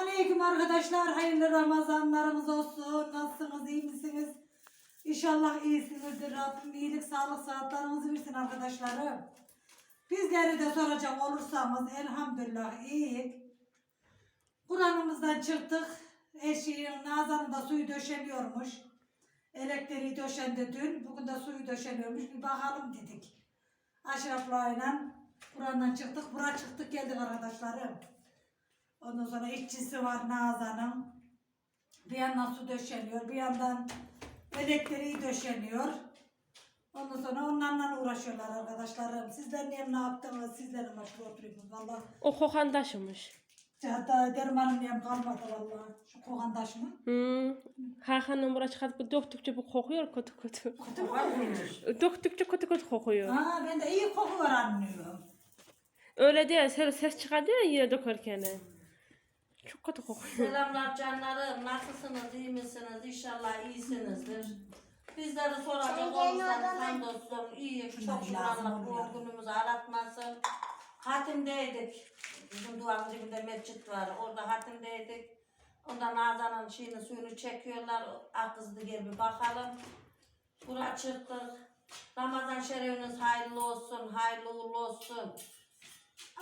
Selamünaleyküm arkadaşlar. Hayırlı Ramazanlarımız olsun. Nasılsınız? iyi misiniz? İnşallah iyisinizdir. Rabbim iyilik, sağlık, saatlerinizi versin arkadaşlarım. Bizleri de soracak olursanız elhamdülillah iyiyik. Kur'an'ımızdan çıktık. Eşiğin Nazan'ın da suyu döşeniyormuş. Elektriği döşendi dün. Bugün de suyu döşeniyormuş. Bir bakalım dedik. Aşraf'la Kur'an'dan çıktık. Buraya çıktık geldik arkadaşlarım. Ondan sonra işçisi var Nazan'ın. Bir yandan su döşeniyor, bir yandan elektriği döşeniyor. Ondan sonra onlarla uğraşıyorlar arkadaşlarım. Sizler niye ne yaptınız? Sizler başka oturuyorsunuz valla. O kokan taşımış. Hatta dermanım niyem kalmadı valla. Şu kovan taş mı? Hmm. Hakan'ın buraya çıkartıp döktükçe bu kokuyor kötü kötü. Kötü mü kokuyor? Döktükçe kötü kötü kokuyor. Ha ben de iyi koku var anlıyorum. Öyle değil, ses, ses çıkardı ya yine dökerken. Çok kötü kokuyor. Selamlar canlarım. Nasılsınız? iyi misiniz? İnşallah iyisinizdir. Bizleri soracak olursanız hamdolsun iyi. Çok şükür Allah bu günümüzü aratmasın. Hatimdeydik. Bizim duvarın dibinde mescit var. Orada hatimdeydik. Ondan Nazan'ın şeyini suyunu çekiyorlar. Akızdı gel bir bakalım. Bura çıktık. Ramazan şerefiniz hayırlı olsun, hayırlı uğurlu olsun.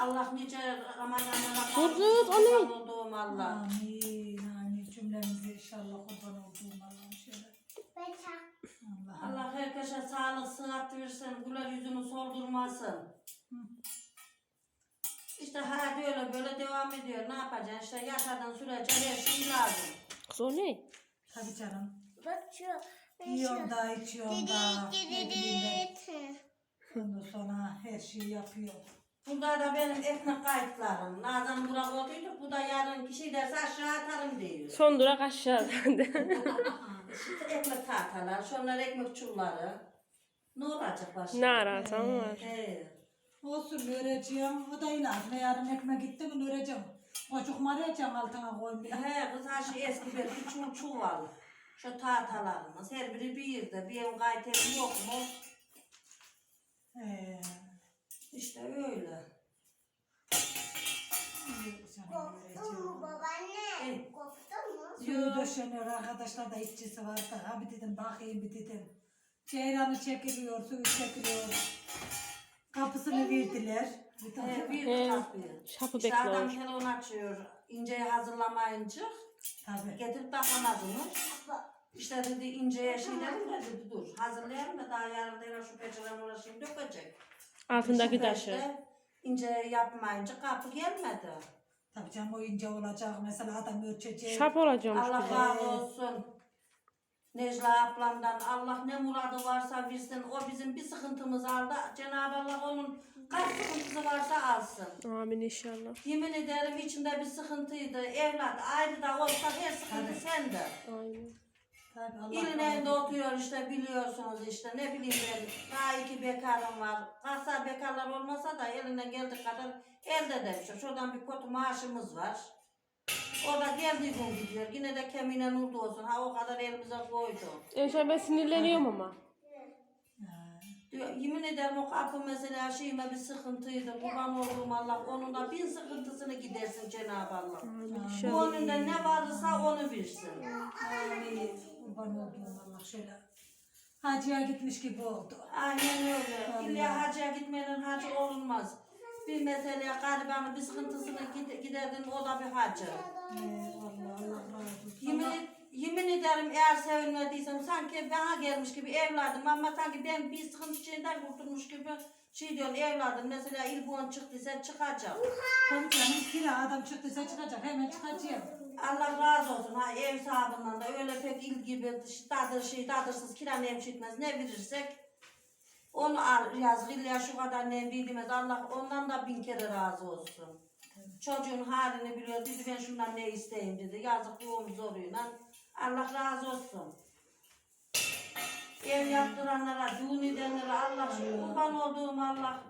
Allah nice Ramazanlara dur, o ne? kurban olduğum Allah. Amin amin cümlemizi inşallah kurban olduğum Allah'ım şöyle. Allah Allah herkese sağlık, sıhhat versin, güler yüzünü soldurmasın. İşte hayat öyle böyle devam ediyor. Ne yapacaksın? İşte yaşadığın sürece her şey lazım. Kız o ne? Tabii canım. Yiyorum da içiyorum da. Ne bileyim ben. Ondan sonra her şeyi yapıyor. Burada da benim ekmek kayıtlarım. Nazan Burak olduydu. Bu da yarın kişi derse aşağı atarım diyor. Son durak aşağıda. İşte ekmek tahtalar, şunlar ekmek çulları. Ne olacak başka? ne ararsan var. He. Olsun öreceğim. O da ilazım. Yarın ekmek gitti mi öreceğim. Çocuk marayacağım altına koymayayım. He kız ha şu eski bir çul çuval. Şu tahtalarımız her biri bir yerde. Bir ev kayıtları yok mu? Ee, İşte öyle. canım, öreceğim. Babaanne. Evet. Koptu mu? Suyu döşeniyor arkadaşlar da işçisi var da. Ha bir dedim bakayım bir dedim. Ceyranı çekiliyor, suyu çekiliyor. Kapısını verdiler. Bir tane. bir He, kapıyı. şapı İşte adam bekliyor. telefon açıyor. İnceyi hazırlamayınca Tabii. getirip takamazmış. İşte dedi inceye şey dedim de dedi dur hazırlayalım da daha yarın da şu peçelen uğraşayım dökecek. Altındaki taşı. ince yapmayınca kapı gelmedi. Tabii canım o ince olacak. Mesela adam ölçecek. Şap olacakmış Allah razı olsun. Necla ablamdan Allah ne muradı varsa versin. O bizim bir sıkıntımız aldı. Cenab-ı Allah onun kaç sıkıntısı varsa alsın. Amin inşallah. Yemin ederim içinde bir sıkıntıydı. Evlat ayrı da olsa her sıkıntı sende. Aynen. Tabii Allah İlin evinde oturuyor işte biliyorsunuz işte ne bileyim ben. Daha iki bekarım var. Kasa bekarlar olmasa da elinden geldiği kadar elde de işte. Şuradan bir kötü maaşımız var. O da geldiği gün gidiyor. Yine de kemiğine nurdu olsun. Ha o kadar elimize koydu. Enşallah ben sinirleniyorum ama. Ha, Diyor, yemin ederim o kapı mesela şeyime bir sıkıntıydı. Kurban olduğum Allah onun da bin sıkıntısını gidersin Cenab-ı Allah. Bu önünde ne varsa onu versin. Amin. Kurban olduğum Allah şöyle. Hacıya gitmiş gibi oldu. Aynen öyle. İlla hacıya gitmenin hacı olunmaz. Bir meseleye garibanın bir sıkıntısını gide- giderdin o da bir hacı. Ee, vallahi Allah razı olsun. Yemin, yemin ederim eğer sevinmediysem sanki bana gelmiş gibi evladım. Ama sanki ben bir sıkıntı içinden kurtulmuş gibi şey diyorum evladım. Mesela ilbuğun çıktıysa çıkacak. Tabii canım kira adam çıktıysa çıkacak. Hemen çıkacağım. Allah razı olsun. Ha ev sahibinden de öyle pek ilgi bir dadır şey dadırsız kira ne etmez ne verirsek onu al yaz illa şu kadar ne bilmez Allah ondan da bin kere razı olsun. Çocuğun halini biliyor. Dedi ben şundan ne isteyeyim? dedi. Yazık yoğun zoruyla Allah razı olsun. Ev yaptıranlara, düğün edenlere Allah kurban olduğum Allah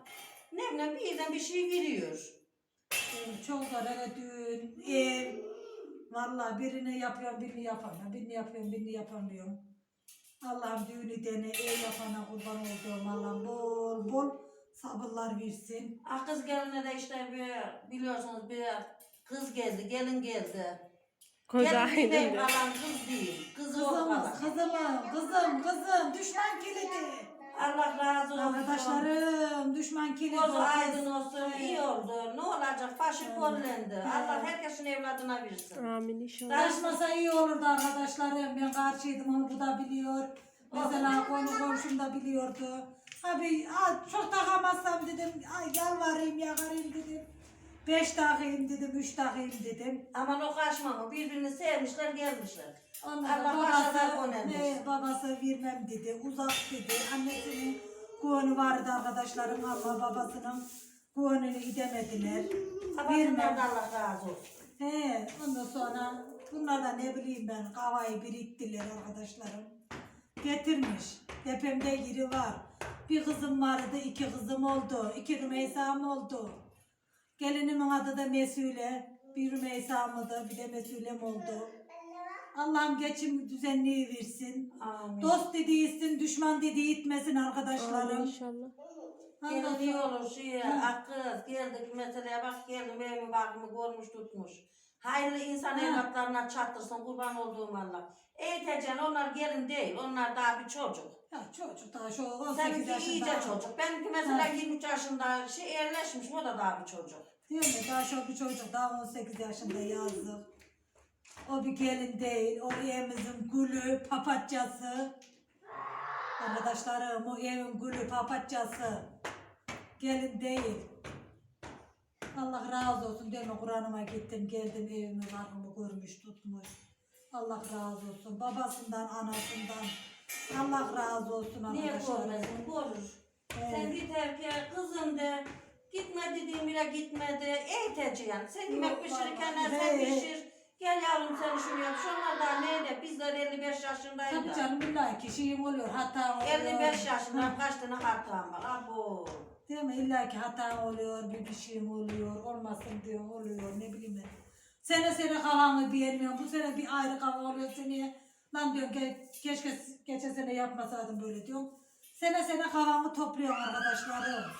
ne bileyim birden bir şey veriyor. Ee, eve düğün, ev. Vallahi birini yapıyorum, birini yapamıyorum. Birini yapıyorum, birini yapamıyorum. Allah'ım düğünü dene, ev yapana kurban olduğum Allah'ım bol bol sabırlar versin. Ah kız geline de işte bir biliyorsunuz bir Kız geldi, gelin geldi. Koca Gelin aydın benim diyor. kalan kız değil. Kızı o Kızımız, kalan. kızımım, kızım, kızım, düşman kilidi. Allah razı olsun. Arkadaşlarım, düşman kilidi. Kız. aydın olsun, iyi oldu. Ne olacak? Başı kollendi. Allah herkesin evladına versin. Amin inşallah. Karışmasa iyi olurdu arkadaşlarım. Ben karşıydım onu bu da biliyor. Mesela konu komşum da biliyordu. Abi ha, çok takamazsam dedim. Ay, yalvarayım yakarayım dedim. Beş takayım dedim, üç takayım dedim. Aman o kaçma mı? Birbirini sevmişler, gelmişler. Ondan Allah babası, konermiş. ne, babası vermem dedi, uzak dedi. Annesinin konu vardı arkadaşlarım ama babasının konunu idemediler. Babasından da Allah razı olsun. He, ondan sonra bunlar da ne bileyim ben kavayı biriktiler arkadaşlarım. Getirmiş. Tepemde yeri var. Bir kızım vardı, iki kızım oldu. İki Rümeysa'm oldu. Gelinimin adı da Mesule. Bir Rümeysa'mdı, bir de Mesule'm oldu. Allah'ım geçim düzenliği versin. Amin. Dost dediği itsin, düşman dediği itmesin Amin arkadaşlarım. inşallah. Ondan Gelin iyi olur şey, akıl geldik meseleye bak geldim evimi bakımı görmüş tutmuş. Hayırlı insan Ha. evlatlarına çattırsın kurban olduğum Allah. Eğiteceksin onlar gelin değil onlar daha bir çocuk. Ya çocuk daha şu 18 Seninki yaşında. iyice çocuk. Benimki mesela Ha. 23 yaşında şey yerleşmiş o da daha bir çocuk. Değil mi? Daha şu bir çocuk daha 18 yaşında yazdı. O bir gelin değil. O evimizin gülü, papatyası. Arkadaşlarım o evin gülü, papatyası. Gelin değil. Allah razı olsun. Deme Kur'an'ıma gittim geldim evimi varımı görmüş tutmuş. Allah razı olsun. Babasından, anasından. Allah razı olsun Niye arkadaşlar. görmesin? Görür. Evet. Sen yeter ki kızım de gitme dediğim bile gitmedi. Eğiteceksin. Sen yemek pişirirken sen pişir. Gel yavrum sen şunu yap. Şunlar daha neydi? Bizler 55 yaşındayız. Tabii da. canım billahi ki şeyim oluyor. Hata oluyor. 55 yaşında kaç tane hatam var? Abo. Değil mi? İlla ki hata oluyor, bir bir şeyim oluyor, olmasın diyor, oluyor, ne bileyim ben. Sene sene kafanı beğenmiyorum, bu sene bir ayrı kafa oluyor seneye. Lan diyorum ki keşke geçen sene yapmasaydım böyle diyorum. Sene sene kafamı topluyorum arkadaşlarım.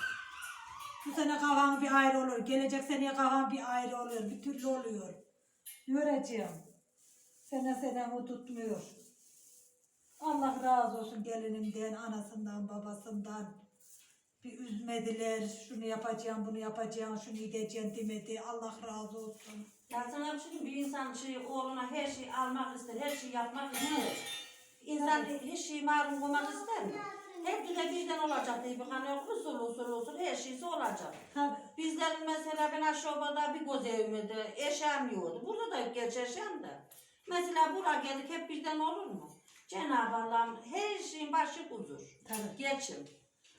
Bu sene kafam bir ayrı oluyor, gelecek seneye kafam bir ayrı oluyor, bir türlü oluyor. Göreceğim. Sene sene o tutmuyor. Allah razı olsun gelinimden, anasından, babasından. Bir üzmediler, şunu yapacağım, bunu yapacağım, şunu gideceğim demedi. Allah razı olsun. Ya sana bir şey diyeyim, bir insan şey, oğluna her şeyi almak ister, her şeyi yapmak ister. İnsan hiç şeyi marum koymak ister mi? Hep de birden olacak diye hani usul usul usul her şeysi olacak. Tabii. Bizlerin mesela ben aşağıda bir göz evimde yoktu. Burada da gerçi eşyam da. Mesela buraya geldik hep birden olur mu? Cenab-ı Allah'ım her şeyin başı huzur. Tabii. Geçim.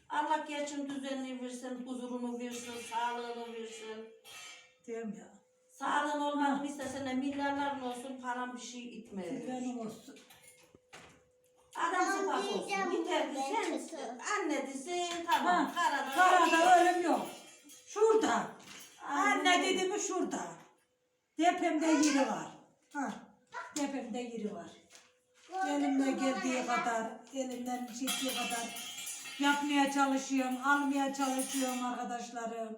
Allah geçim düzenini versin, huzurunu versin, sağlığını versin. Diyorum ya. Sağlığın olmadığını istesen de milyarların olsun param bir şey itmiyor. Benim olsun. Adam sıfat olsun. Yeter ki sen anne desin tamam. Ha, Karada, Karada ölüm yok. Şurada. Anne dedi mi şurada. Depemde yeri var. Ha. Depemde yeri var. Elimden geldiği kadar, elimden çektiği kadar yapmaya çalışıyorum, almaya çalışıyorum arkadaşlarım.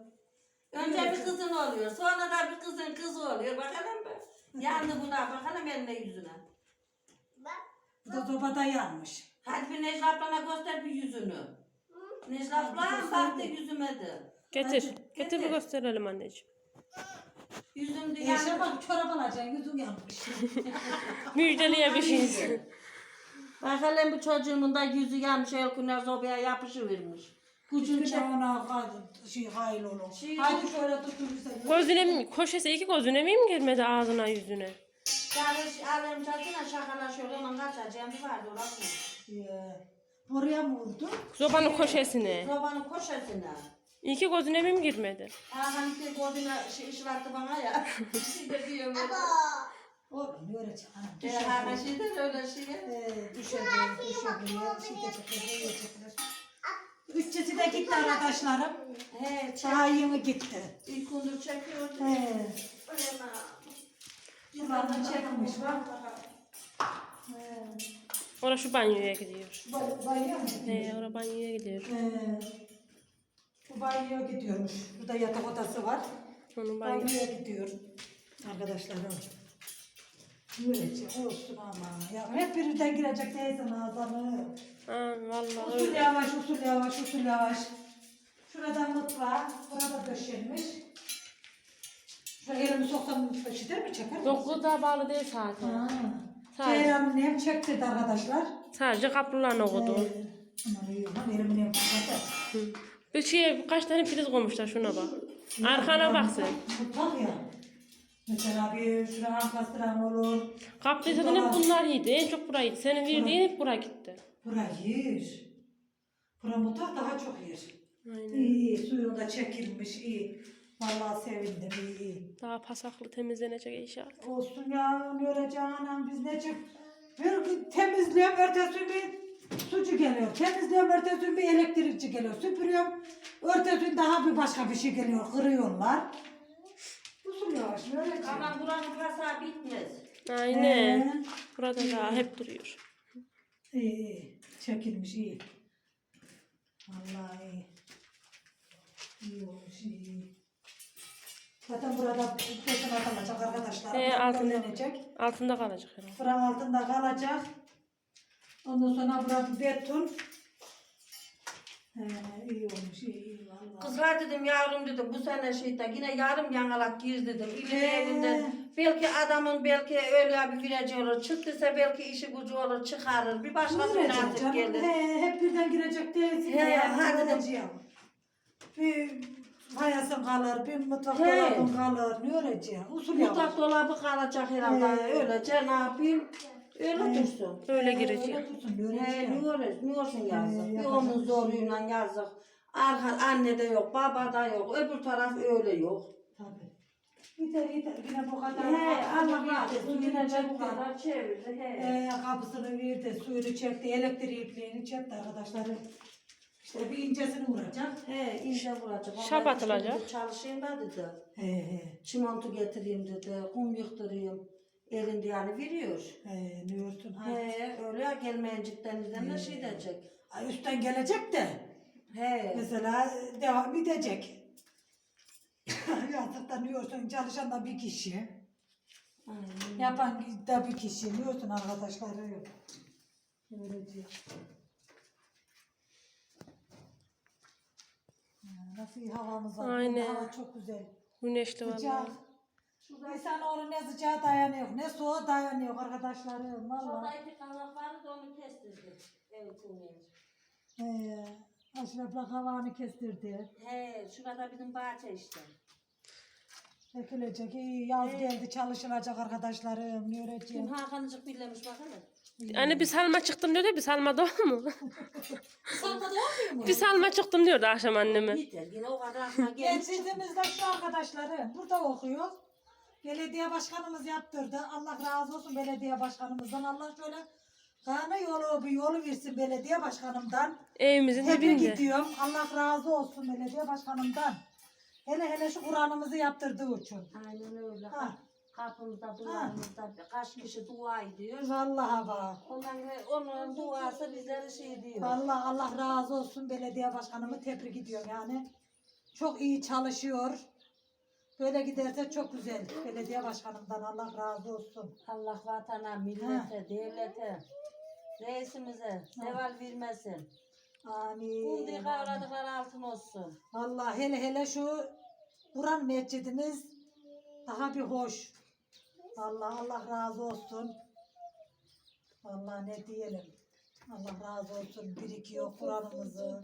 Önce bir kızın oluyor. Sonra da bir kızın kızı oluyor. Bakalım be. Yandı buna. Bakalım eline yüzüne. Bu da sobada yanmış. Hadi bir Necla ablana göster bir yüzünü. Necla abla baktı yüzüme de. Getir. Hadi, Getir bir gösterelim anneciğim. Yüzüm de Yaşa yandı. bak çorap alacaksın, yüzün yanmış. Müjdeliye bir şey. Bakalım bu çocuğumun da yüzü yanmış. El günler sobaya yapışıvermiş. Gücün ona kadın şey hayır olur. Şey- Haydi şöyle tutturursan. Gözüne mi, koşesi iki gözüne mi girmedi ağzına yüzüne? Yani alem çatına şakalaşıyor. Onun kaçacağım bir vardı orası. Ee, Buraya mı vurdu? Zobanın koşesine. Sobanın koşasına. İki gözüne mi girmedi? Ha hani ki goduna şey ışılattı bana ya. Şimdi diyorum öyle. O beni öğretecek. E, düşer. hani şey de öyle şey. Ee, düşer düşer. Üççesi de gitti arkadaşlarım. He. Daha yeni gitti. İlk gündür çekiyordu. He. Yıllarını çekmiş bak. He. Ora şu banyoya gidiyor. Bay- Banyo mu? He, ora banyoya gidiyor. Ee, Bu banyoya gidiyormuş. Burada yatak odası var. Onun banyo. Banyoya gidiyor. Arkadaşlarım. Görecek olsun ama. Ya hep birden girecek teyze ağzını. Ha, vallahi Usul öyle. yavaş, usul yavaş, usul yavaş. Şuradan mutfağı, burada döşenmiş. Şuraya elimi soksam şider mi çeker mi? Dokuzda bağlı değil zaten. Ha. Sadece, Ceyran'ın hem çektirdi arkadaşlar. sadece kapılarını okudu. Ee, Aman iyi lan elimin hem kapadı. Hı. Bir şey kaç tane priz koymuşlar şuna bak. Arkana bak sen. Mutfak ya. Mesela bir şuraya ankastran olur. Kapıyı zaten hep bunlar yedi. En çok buraya gitti. Senin verdiğin hep buraya gitti. Bura yer. Bura mutfak daha çok yer. Aynen. İyi iyi suyun da çekilmiş iyi. Vallahi sevindim iyi. Daha pasaklı temizlenecek inşallah. Olsun ya göreceğim anam biz nece bir gün temizliyorum ertesi gün bir sucu geliyor. Temizliyorum ertesi gün bir elektrikçi geliyor. Süpürüyorum. Ertesi gün daha bir başka bir şey geliyor. Kırıyorlar. Usul yavaş göreceğim. Aman buranın pasağı bitmez. Aynen. Ee, Burada daha hep duruyor. iyi iyi. Çekilmiş iyi. Vallahi iyi. İyi olmuş iyi. Zaten burada kesin atılacak arkadaşlar. Ee, altında. Altında kalacak herhalde. Fırın altında kalacak. Ondan sonra burada beton. He, iyi olmuş, iyi, iyi valla. Kız ha dedim yavrum dedim bu sene şeyde yine yarım yangalak gir dedim. Ee. evinden belki adamın belki öyle bir viracı olur. Çıktıysa belki işi gücü olur çıkarır. Bir başka bir Girecek nasip canım. gelir. He, hep birden girecek değilsin. He, ya, ha dedim. Bir hayasın kalır, bir mutfak He. dolabın kalır. Ne öreceğim? Usul Mutfak yavaş. dolabı kalacak herhalde. He. Öylece ne yapayım? Öyle He. dursun. Öyle girecek. öyle dursun, ne He, ne olsun yazık. He, bir yapacak onun bir şey zoruyla yazık. Arka, anne de yok, baba da yok, öbür taraf öyle yok. Tabii. Yeter yeter. Yine bu kadar. He, Allah razı olsun. Yine de bu kadar çevirdi. He. Ee, kapısını verdi, suyunu çekti, elektrikliğini çekti arkadaşlarım. İşte bir incesini vuracak. He, ince vuracak. Vallahi Şap atılacak. dedi, Çalışayım da dedi. He he. Çimento getireyim dedi, kum yıktırayım. Elinde yani veriyor. He ne olsun ha. He, öyle gelmeyecekten izlenme şey diyecek. Ay, Üstten gelecek de He. mesela devam edecek. Yazık da ne olsun çalışan da bir kişi. Aynen. Yapan da bir kişi. Ne olsun arkadaşları yok. Öyle diyor. Ha, Nasıl iyi havamız var. Aynen. Hava çok güzel. Güneşli Sıcak. vallahi. İnsan onu ne sıcağa dayanıyor, ne soğuğa dayanıyor arkadaşlarım. Valla. Şurada iki kanat vardı da onu kestirdik. Evet, evet. Ee, Aşraf'la havanı kestirdi. He, şurada bizim bahçe işte. Ekilecek. İyi yaz geldi çalışılacak arkadaşlarım. Kim öğreteceğim? Hakan'cık birlemiş bakalım. Anne bir salma çıktım diyordu. Bir salma da o mu? Salma da olmuyor mu? bir salma çıktım diyordu akşam anneme. Yeter, yine o kadar aklına gelmiş. Gençliğimiz de şu arkadaşlarım. Burada okuyor. Belediye başkanımız yaptırdı. Allah razı olsun belediye başkanımızdan. Allah şöyle kana yolu bir yolu versin belediye başkanımdan. Evimizin Tebrik dibinde. ediyorum. Allah razı olsun belediye başkanımdan. Hele hele şu Kur'an'ımızı yaptırdığı için. Aynen öyle. Ha. Kapımızda, duvarımızda kaç kişi dua ediyor. Vallahi bak. Ondan ve onun duası bizlere şey diyor. Vallahi Allah razı olsun belediye başkanımı tebrik ediyorum yani. Çok iyi çalışıyor. Böyle giderse çok güzel. Belediye başkanımdan Allah razı olsun. Allah vatana, millete, devlete, reisimize zeval vermesin. Amin. Bundiği kavradıkları altın olsun. Vallahi hele hele şu Kur'an mescidimiz daha bir hoş. Vallahi Allah razı olsun. Vallahi ne diyelim. Allah razı olsun. Birikiyor Kur'an'ımızı.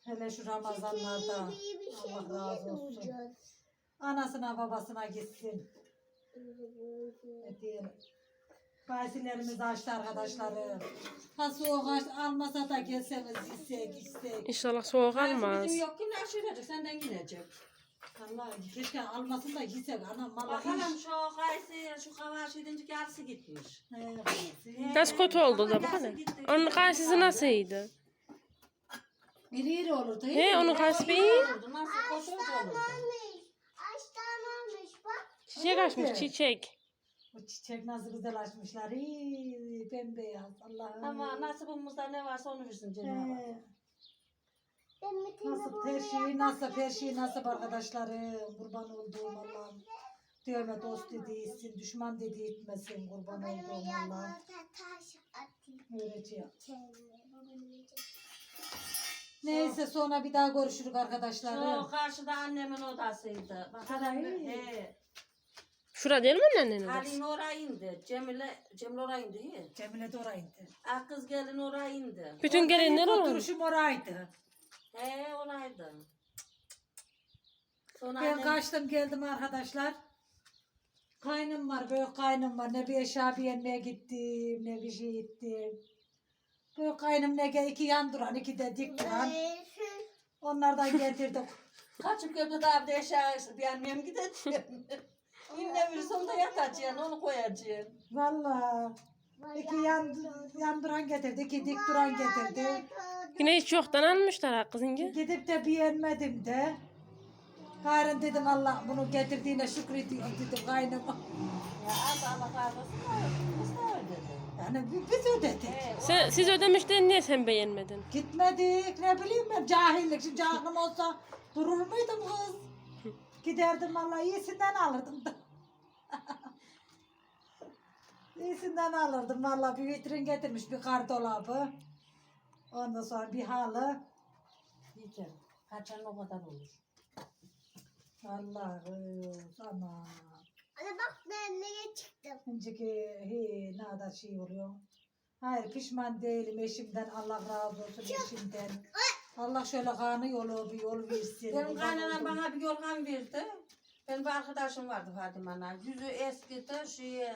Hele şu Ramazanlarda Allah razı olsun. Anasına babasına gitsin. Ne diyelim. Gaysilerimiz açtı arkadaşlarım. Ha soğuk aç, almasa da gelseniz istek istek. İnşallah soğuk almaz. Bizim yok ki ne aşıracak senden gidecek. Allah keşke almasın da gitsek anam valla Bakalım şu kayısı, şu kavaş edince yarısı gitmiş. He, Nasıl kötü oldu da bakalım. Onun karşısı nasılydı? İri iri olurdu. He onun karşısı bir iyi. Olurdu, Nasıl koşu olurdu. Açlanmamış bak. Çiçek açmış çiçek. Bu çiçek nasıl güzel açmışlar. İyi bembeyaz. Allah'ım. Ama nasibimizde ne varsa onu versin Cenab-ı Hak. He, Ben Nasıl her şey nasıl her şey nasıl arkadaşlarım. Kurban olduğum Allah'ım. Diyorum dost dediği etsin, düşman dediği etmesin kurban olduğum yanıma Allah. taş atayım. Öğretiyor. Kendime. Bugün yiyeceğim. Neyse sonra bir daha görüşürüz Şu arkadaşlar. karşıda annemin odasıydı. Bak Kadar annem- iyi. He. Şura değil mi annenin odası? Halin oraya indi. Cemile, Cemile oraya indi. He. Cemile de oraydı. Ah kız gelin oraya indi. Bütün Benim olur. Oturuşum oraydı. He oraydı. Sonra Ben annem, kaçtım geldim arkadaşlar. Kaynım var, büyük kaynım var. Ne bir eşya beğenmeye gittim, ne bir şey gittim. Büyük kaynım ne gel iki yan duran, iki de dik duran. Onlardan getirdik. kaçıp götürdü abi de eşya beğenmeyeyim gideceğim. Yine bir sonunda yatacaksın onu koyacaksın. Valla. İki yan, yan duran getirdi, iki dik duran getirdi. Yine hiç yoktan almışlar ha kızınca. Gidip de beğenmedim de. Gayrın dedim Allah bunu getirdiğine şükrediyorum dedim kaynıma. Ya Allah de ödedik. Yani bi- biz ödedik. Sen, siz ödemişten niye sen beğenmedin? Gitmedik ne bileyim ben cahillik. Şimdi cahilim olsa durur muydum kız? Giderdim valla iyisinden alırdım da. İyisinden alırdım valla bir vitrin getirmiş bir kardolabı. Ondan sonra bir halı. Yiyeceğim. Kaçan o kadar olur. Allah'ım sana. Anne bak ben nereye çıktım. Şimdiki he, ne kadar şey oluyor. Hayır pişman değilim eşimden Allah razı olsun eşimden. Allah şöyle kanı yolu bir yol versin. Benim kaynanam bana bir yorgan verdi. Benim bir arkadaşım vardı Fatime Ana. Yüzü eskidi, şey,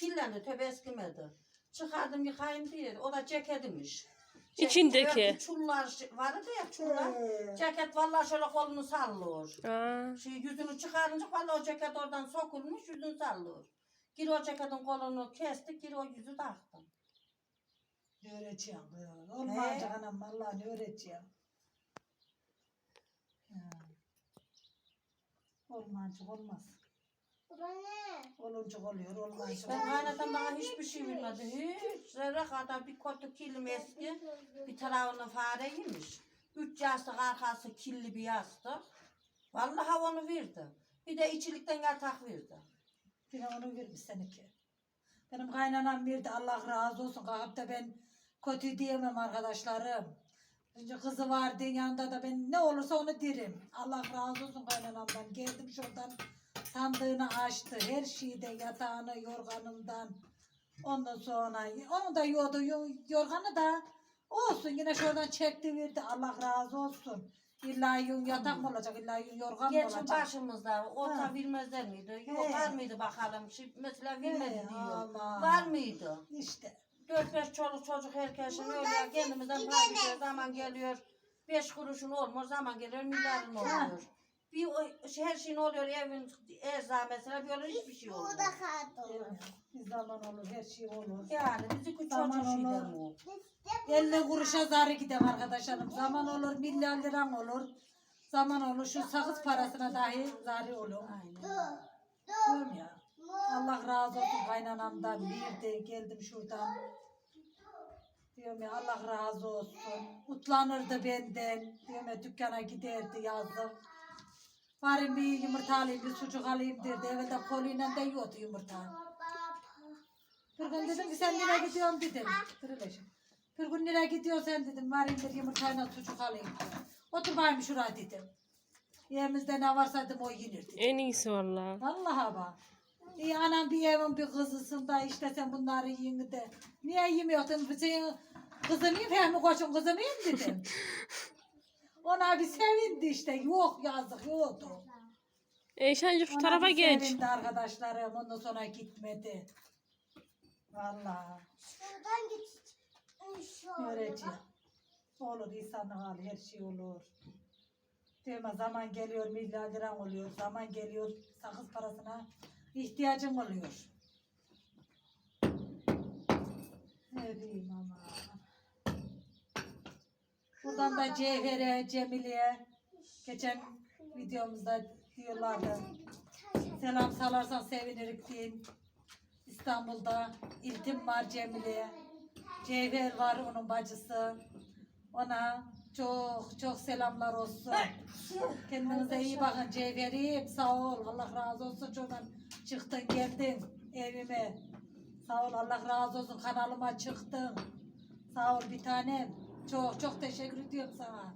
kirlendi, tövbe eskimedi. Çıkardım yıkayayım diye. O da ceketmiş. Cek- İçindeki. örtü Çullar şey- vardı ya çullar. He. Ceket vallahi şöyle kolunu sallıyor. Aa, Şey yüzünü çıkarınca vallahi o ceket oradan sokulmuş yüzünü sallıyor. Gir o ceketin kolunu kestik, gir o yüzü taktım. Ne öğreteceğim? kız? Olmayacak anam vallahi ne öğreteceğim? Ha. Olmayacak olmaz. Oluncuk oluyor olmayacak. Ben kaynatam bana hiçbir şey bilmedi. Hiç. Zerre kadar bir kotu kilim eski. Bir tarafını fare yemiş. Üç yastık arkası kirli bir yastık. Vallahi onu verdi. Bir de içilikten yatak verdi. Yine onu vermiş seninki. Benim kaynanam verdi Allah razı olsun. Kalkıp da ben kötü diyemem arkadaşlarım. Kızı vardı yanında da ben ne olursa onu derim. Allah razı olsun kaynanamdan. Geldim şuradan sandığını açtı. Her şeyde yatağını yorganımdan. Ondan sonra onu da yoğdu yo- yorganı da olsun yine şuradan çekti verdi. Allah razı olsun. İlla yün yatak mı olacak? illa yün yorgan mı olacak? başımızda orta bilmezler miydi? Yok var mıydı bakalım. Şimdi mesela bilmedi diyor. Allah. Var mıydı? İşte. Dört beş çoluk çocuk herkesin öyle kendimizden paylaşıyor. Zaman geliyor beş kuruşun olmuyor. Zaman geliyor milyarın oluyor. Bir o, şey, her şeyin oluyor evin erzağ mesela bir olur hiçbir şey olmuyor. Burada kaldı. Bir zaman olur, her şey olur. Yani bizi küçük Zaman çocuk şeyden olur. bu. 50 kuruşa zarı gider arkadaşlarım. Zaman olur, milyar liran olur. Zaman olur, şu sakız parasına dahi zarı olur. Aynen. Diyorum ya. Allah razı olsun kaynanamdan bir de geldim şuradan. Diyorum ya Allah razı olsun. Utlanırdı benden. Diyorum ya dükkana giderdi yazdım. Bari bir yumurta alayım, bir sucuk alayım derdi. Evde koluyla da yiyordu yumurta. Bir gün dedim ki sen nereye gidiyorsun dedim. Kırılışım. Bir gün nereye gidiyorsun sen dedim. Varayım bir yumurtayla sucuk alayım dedim. Otur bakayım şuraya dedim. Evimizde ne varsa dedim o yenir dedim. en iyisi valla. Vallahi bak. İyi anam bir evin bir kızısın da işte sen bunları yiyin de. Niye yemiyorsun? Senin kızın iyi Fehmi koçun kızı mıyım dedim. Ona bir sevindi işte. Yok yazık yoktu. Eyşancık şu Ona tarafa bir geç. Sevindi arkadaşlarım. Ondan sonra gitmedi. Vallahi. Şuradan git. Öğretiyor. Olur insanlık hali her şey olur. Diyorum ya, zaman geliyor milyar liran oluyor. Zaman geliyor sakız parasına ihtiyacım oluyor. Ne bileyim ama. Buradan da Cevher'e, Cemile'ye geçen videomuzda diyorlardı. Selam salarsan sevinirik deyin. İstanbul'da İltim var Cemile'ye. Cevher var onun bacısı. Ona Çok çok selamlar olsun. Kendinize iyi bakın Cevherim. Sağ ol. Allah razı olsun. Şuradan çıktın geldin evime. Sağ ol. Allah razı olsun. Kanalıma çıktın. Sağ ol bir tanem. Çok çok teşekkür ediyorum sana.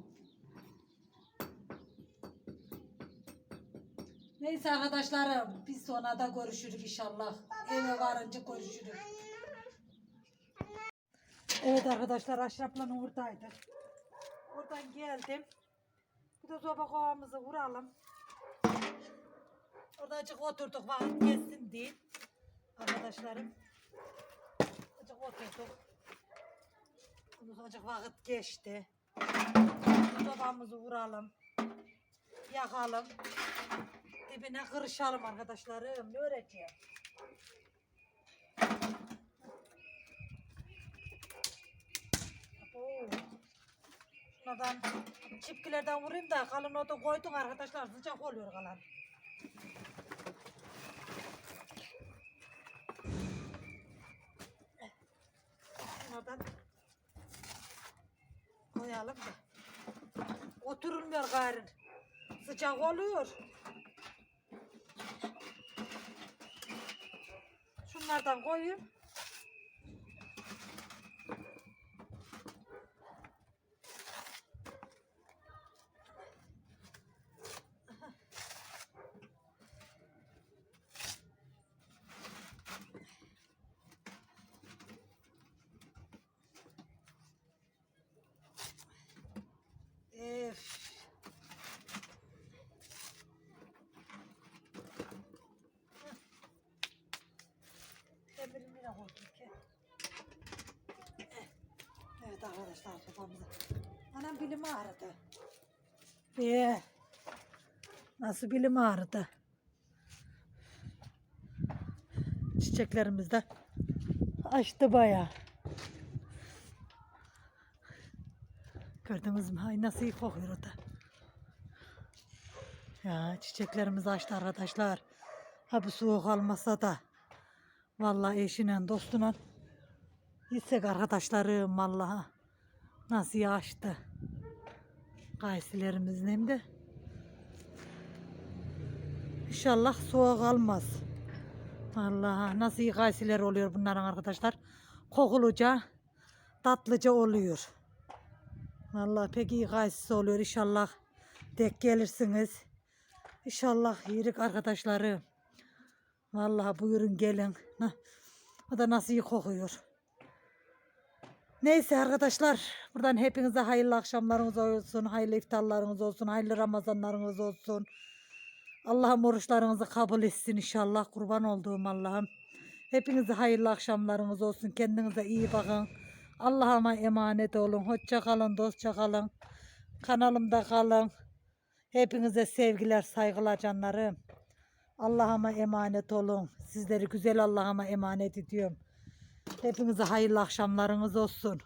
Neyse arkadaşlarım. Biz sonra da görüşürük inşallah. Eve varınca görüşürük. Evet arkadaşlar Aşraf'la oradaydık. Oradan geldim. Bir de soba kovamızı vuralım. Orada azıcık oturduk vakit geçsin diye. Arkadaşlarım. Azıcık oturduk. Azıcık vakit geçti. Sobamızı vuralım. Yakalım. Dibine kırışalım arkadaşlarım. Ne öğreteceğim? Oo. Şuradan çipkilerden vurayım da kalın otu koydum arkadaşlar sıcak oluyor kalan. Şuradan koyalım da. Oturulmuyor gayrı. Sıcak oluyor. Şunlardan koyayım. Ef. Demirini de koydum ki. Eh. Evet arkadaşlar sopamızı. Anam bilim ağrıdı. Be. Nasıl bilim ağrıdı. Çiçeklerimiz de açtı bayağı. Gördünüz mü? Ay nasıl iyi kokuyor o da. Ya çiçeklerimiz açtı arkadaşlar. Ha bu soğuk almasa da. Vallahi eşine dostuna gitsek arkadaşlarım vallahi. Nasıl iyi açtı. Kaysilerimiz hem de. İnşallah soğuk almaz. Vallahi nasıl iyi kaysiler oluyor bunların arkadaşlar. Kokuluca, tatlıca oluyor. Vallahi pek iyi kayısı oluyor inşallah. Dek gelirsiniz. İnşallah yirik arkadaşlarım. Vallahi buyurun gelin. Nah, O da nasıl iyi kokuyor. Neyse arkadaşlar. Buradan hepinize hayırlı akşamlarınız olsun. Hayırlı iftarlarınız olsun. Hayırlı Ramazanlarınız olsun. Allah'ım oruçlarınızı kabul etsin inşallah. Kurban olduğum Allah'ım. Hepinize hayırlı akşamlarınız olsun. Kendinize iyi bakın. Allah'ıma emanet olun. Hoşça kalın, dostça kalın. Kanalımda kalın. Hepinize sevgiler, saygılar canlarım. Allah'ıma emanet olun. Sizleri güzel Allah'ıma emanet ediyorum. Hepinize hayırlı akşamlarınız olsun.